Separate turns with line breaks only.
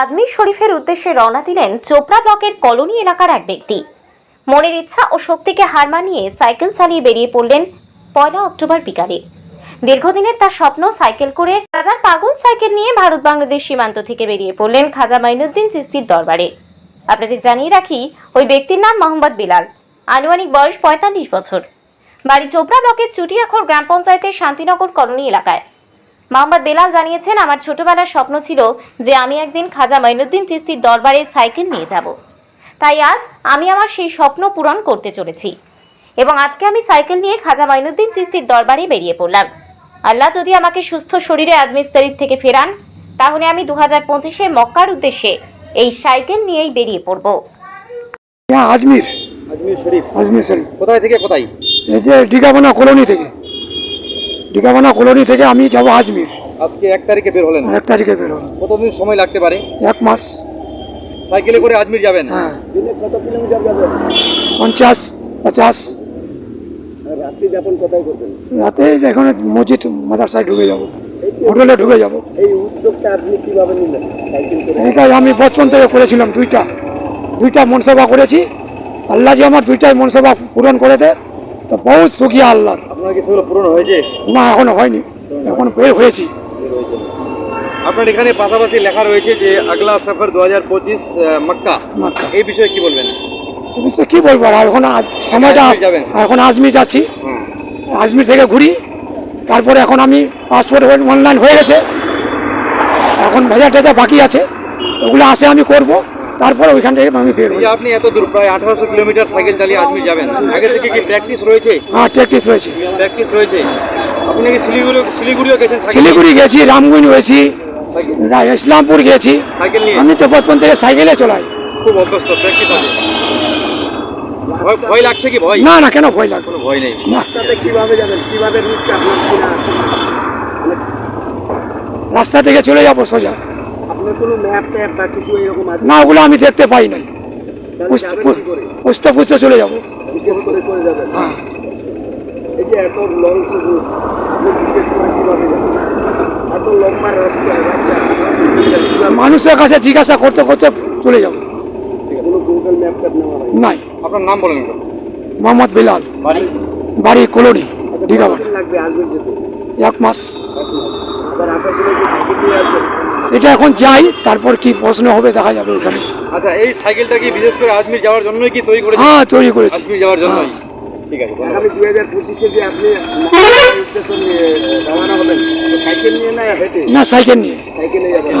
আজমির শরীফের উদ্দেশ্যে রওনা দিলেন চোপড়া ব্লকের কলোনি এলাকার এক ব্যক্তি। মনের ইচ্ছা ও শক্তিকে হার মানিয়ে সাইকেল চালিয়ে বেরিয়ে পড়লেন পয়লা অক্টোবর বিকালে। দীর্ঘদিনের তার স্বপ্ন সাইকেল করে রাজার পাগল সাইকেল নিয়ে ভারত বাংলাদেশ সীমান্ত থেকে বেরিয়ে পড়লেন খাজা মাইনুদ্দিন চিস্তির দরবারে। আপনাদের জানিয়ে রাখি, ওই ব্যক্তির নাম মোহাম্মদ বিলাল। আনুমানিক বয়স পঁয়তাল্লিশ বছর। বাড়ি চোপড়া ব্লকের চুটিয়াখর গ্রাম পঞ্চায়েতের শান্তিনগর কলোনি এলাকায়। মোহাম্মদ বেলাল জানিয়েছেন আমার ছোটবেলার স্বপ্ন ছিল যে আমি একদিন খাজা মাইনুদ্দিন চিস্তির দরবারে সাইকেল নিয়ে যাব। তাই আজ আমি আমার সেই স্বপ্ন পূরণ করতে চলেছি এবং আজকে আমি সাইকেল নিয়ে খাজা মাইনুদ্দিন চিস্তির দরবারে বেরিয়ে পড়লাম। আল্লাহ যদি আমাকে সুস্থ শরীরে আজমির শরীফ থেকে ফেরান তাহলে আমি দু হাজার পঁচিশে মক্কার উদ্দেশ্যে এই সাইকেল নিয়েই বেরিয়ে পড়ব।
আজমির।
আজমির শরীফ।
আজমির শরীফ।
কোথায় থেকে কোথায়?
এই যে ডিগাবানা কলোনি থেকে। ডিগাবানা কলোনি থেকে আমি যাব আজমির।
আজকে এক তারিখে বের হলেন?
এক তারিখে বের বেরোন
কতদিন সময় লাগতে পারে?
এক মাস।
সাইকেলে করে আজমির যাবেন?
হ্যাঁ।
দিনে কত কিলোমিটার যাবেন
পঞ্চাশ পঞ্চাশ
রাত্রি যাপন কোথায় করবেন?
রাতে এখানে মসজিদ মাদ্রাসায় ঢুকে যাব। হোটেলে ঢুকে যাব।
এই উদ্যোগটা আপনি কীভাবে নিলেন? সাইকেল করে?
এটাই আমি বচপন থেকে করেছিলাম দুইটা। দুইটা মনসভা করেছি। আল্লাহ যে আমার দুইটাই মনসভা পূরণ করে দেয়। তো বহুত সুখিয়া আল্লাহ
আপনার কি সেগুলো পূরণ হয়েছে?
না এখনও হয়নি। এখন বের হয়েছি।
আপনার এখানে পাশাপাশি লেখা রয়েছে যে আগলা সফর দু হাজার পঁচিশ মক্কা।
মাক্কা।
এই বিষয়ে কি বলবেন?
অবশ্য কি বলব? আর এখন সময়টা
যাবেন?
এখন আজমির যাচ্ছি। আজমির থেকে ঘুরি। তারপরে এখন আমি পাসপোর্ট অনলাইন হয়ে গেছে। এখন ভেজা টেজা বাকি আছে। ওগুলো আসে আমি করব। তারপরে ওইখান থেকে আমি বের হই।
আপনি এত দূর প্রায় আঠারোশো কিলোমিটার সাইকেল চালিয়ে আজমির যাবেন। আগে থেকে কি প্র্যাকটিস রয়েছে?
হ্যাঁ প্র্যাকটিস রয়েছে।
প্র্যাকটিস রয়েছে। আপনি কি শিলিগুড়ি শিলিগুড়িও গেছেন
শিলিগুড়ি গেছি রামগঞ্জ হয়েছি ইসলামপুর গেছি।
সাইকেল নিয়ে?
আমি তো বচপন থেকে সাইকেলে চলাই।
খুব অভ্যস্ত প্র্যাকটিস আছে। ভয় লাগছে কি ভয়?
না না কেন ভয় লাগবে
ভয় নেই। কীভাবে যাবেন? কীভাবে রুটটা
রাস্তা থেকে চলে যাব সোজা। না ওগুলো আমি দেখতে পাই নাই। বুঝতে বুঝতে চলে যাব। হ্যাঁ। মানুষের কাছে জিজ্ঞাসা করতে করতে চলে যাব।
কোনো গুগল ম্যাপ ট্যাপ
নাই।
আপনার নাম বলেন
মোহাম্মদ বিলাল।
বাড়ি?
বাড়ি কলোনি
আচ্ছা
দীঘাবাড়ি এক মাস। সেটা এখন যাই তারপর কি প্রশ্ন হবে দেখা যাবে ওখানে।
আচ্ছা এই সাইকেলটা কি বিশেষ করে আজমির যাওয়ার জন্যই কি তৈরি করেছেন?
হ্যাঁ তৈরি করেছি।
আজমির যাওয়ার জন্যই।
হ্যাঁ।
ঠিক আছে আগামী দুই হাজার পঁচিশে যে আপনি নিয়ে রওনা হবেন সাইকেল নিয়ে না হেঁটে?
না সাইকেল নিয়ে।
সাইকেলে যাবেন।